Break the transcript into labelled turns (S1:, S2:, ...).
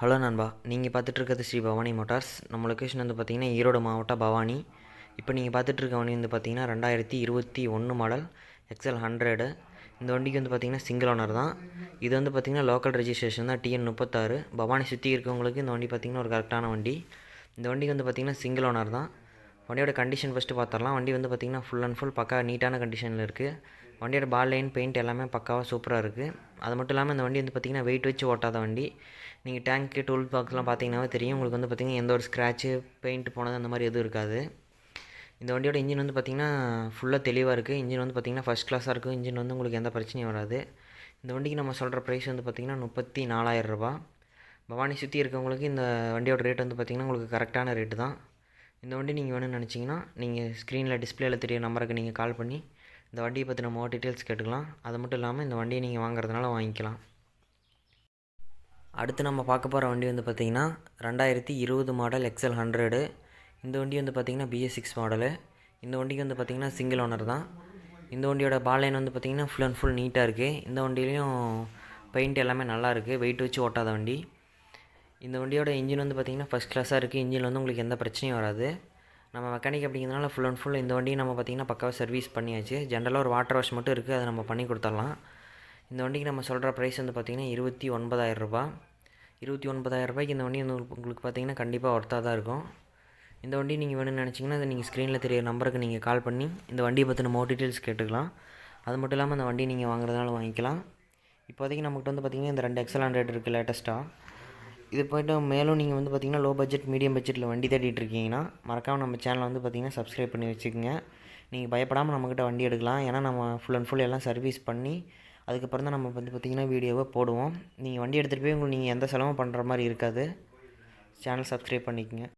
S1: Hello நண்பா நீங்கள் பார்த்துட்ருக்கிறது ஸ்ரீ பவானி மோட்டார்ஸ். நம்ம லொக்கேஷன் வந்து பார்த்திங்கன்னா ஈரோடு மாவட்டம் பவானி. இப்போ நீங்கள் பார்த்துட்ருக்க வண்டி வந்து பார்த்தீங்கன்னா ரெண்டாயிரத்தி இருபத்தி ஒன்று மாடல் எக்ஸல் ஹண்ட்ரடு இந்த வண்டிக்கு வந்து பார்த்தீங்கன்னா சிங்கிள் ஓனர் தான். இது வந்து பார்த்தீங்கன்னா லோக்கல் ரெஜிஸ்ட்ரேஷன் தான் டிஎன் முப்பத்தாறு. பவானி சுற்றி இருக்கவங்களுக்கு இந்த வண்டி பார்த்தீங்கன்னா ஒரு கரெக்டான வண்டி. இந்த வண்டிக்கு வந்து பார்த்திங்கன்னா சிங்கிள் ஓனர் தான். வண்டியோட கண்டிஷன் ஃபஸ்ட்டு பார்த்துடலாம். வண்டி வந்து பார்த்திங்கன்னா ஃபுல் அண்ட் ஃபுல் பக்கா நீட்டான கண்டிஷனில் இருக்குது வண்டியோட பால் லைன் பெயிண்ட் எல்லாமே பக்காவாக சூப்பராக இருக்குது அது மட்டும் இல்லாமல் இந்த வண்டி வந்து பார்த்திங்கன்னா வெயிட் வச்சு ஓட்டாத வண்டி. நீங்கள் டேங்க்கு டூல் பாக்ஸ்லாம் பார்த்தீங்கன்னாவே தெரியும். உங்களுக்கு வந்து பார்த்திங்கன்னா எந்த ஒரு ஸ்க்ராட்ச்சு பெயிண்ட் போனது அந்த மாதிரி எதுவும் இருக்காது. இந்த வண்டியோட இன்ஜின் வந்து பார்த்திங்கன்னா ஃபுல்லாக தெளிவாக இருக்குது இன்ஜின் வந்து பார்த்திங்கன்னா ஃபஸ்ட் கிளாஸாக இருக்கும். இன்ஜின் வந்து உங்களுக்கு எந்த பிரச்சனையும் வராது. இந்த வண்டிக்கு நம்ம சொல்கிற ப்ரைஸ் வந்து பார்த்திங்கன்னா முப்பத்தி நாலாயிரம் ரூபா பவானி சுற்றி இருக்கவங்களுக்கு இந்த வண்டியோட ரேட் வந்து பார்த்திங்கன்னா உங்களுக்கு கரெக்டான ரேட்டு தான். இந்த வண்டி நீங்கள் வேணும்னு நினச்சிங்கன்னா நீங்கள் ஸ்க்ரீனில் டிஸ்பிளேயில் தெரிய நம்பருக்கு நீங்கள் கால் பண்ணி இந்த வண்டியை பற்றின மோர் டீட்டெயில்ஸ் கேட்டுக்கலாம். அது மட்டும் இல்லாமல் இந்த வண்டியை நீங்கள் வாங்குறதுனால வாங்கிக்கலாம். அடுத்து நம்ம பார்க்க போகிற வண்டி வந்து பார்த்திங்கன்னா ரெண்டாயிரத்தி இருபது மாடல் எக்ஸல் ஹண்ட்ரடு இந்த வண்டி வந்து பார்த்திங்கன்னா பிஎஸ் சிக்ஸ் மாடலு இந்த வண்டிக்கு வந்து பார்த்திங்கன்னா சிங்கிள் ஓனர் தான். இந்த வண்டியோட பாலைன் வந்து பார்த்திங்கன்னா ஃபுல் அண்ட் ஃபுல் நீட்டாக இருக்குது இந்த வண்டியிலையும் பெயிண்ட் எல்லாமே நல்லா இருக்குது வெயிட் வச்சு ஓட்டாத வண்டி. இந்த வண்டியோட இன்ஜின் வந்து பார்த்திங்கன்னா ஃபஸ்ட் கிளாஸாக இருக்குது இன்ஜின் வந்து உங்களுக்கு எந்த பிரச்சனையும் வராது. நம்ம மெக்கானிக் அப்படிங்கிறதுனால ஃபுல் அண்ட் ஃபுல் இந்த வண்டியை நம்ம பார்த்திங்கன்னா பக்காவாக சர்வீஸ் பண்ணியாச்சு. ஜென்ரலாக ஒரு வாட்டர் வாஷ் மட்டும் இருக்குது அதை நம்ம பண்ணி கொடுத்துடலாம். இந்த வண்டிக்கு நம்ம சொல்கிற ப்ரைஸ் வந்து பார்த்திங்கன்னா இருபத்தி ஒன்பதாயிரம் ரூபாய். இருபத்தி ஒன்பதாயிரரூபாய்க்கு இந்த வண்டி வந்து உங்களுக்கு பார்த்திங்கன்னா கண்டிப்பாக ஒர்த்தாக தான் இருக்கும். இந்த வண்டி நீங்கள் வேணும்னு நினச்சிங்கன்னா அதை நீங்கள் ஸ்க்ரீனில் தெரியிற நம்பருக்கு நீங்கள் கால் பண்ணி இந்த வண்டியை பற்றின மோர் டீட்டெயில்ஸ் கேட்டுக்கலாம். அது மட்டும் இல்லாமல் அந்த வண்டி நீங்கள் வாங்குறதுனால வாங்கிக்கலாம். இப்போதைக்கு நம்மகிட்ட வந்து பார்த்திங்கன்னா இந்த ரெண்டு எக்ஸல் ஹண்ட்ரட் இருக்குது லேட்டஸ்ட்டாக இது போய்ட்டு மேலும் நீங்கள் வந்து பார்த்திங்கன்னா லோ பட்ஜெட் மீடியம் பட்ஜெட்டில் வண்டி தேடிட்டு இருக்கீங்கன்னா மறக்காமல் நம்ம சேனலை வந்து பார்த்திங்கன்னா சப்ஸ்கிரைப் பண்ணி வச்சுக்கோங்க. நீங்கள் பயப்படாமல் நம்மக்கிட்ட வண்டி எடுக்கலாம். ஏன்னா நம்ம ஃபுல் அண்ட் ஃபுல் எல்லாம் சர்வீஸ் பண்ணி அதுக்கப்புறம் தான் நம்ம வந்து பார்த்திங்கன்னா வீடியோவை போடுவோம். நீங்கள் வண்டி எடுத்துகிட்டு போய் உங்களுக்கு நீங்கள் எந்த செலவும் பண்ணுற மாதிரி இருக்காது. சேனல் சப்ஸ்கிரைப் பண்ணிக்கோங்க.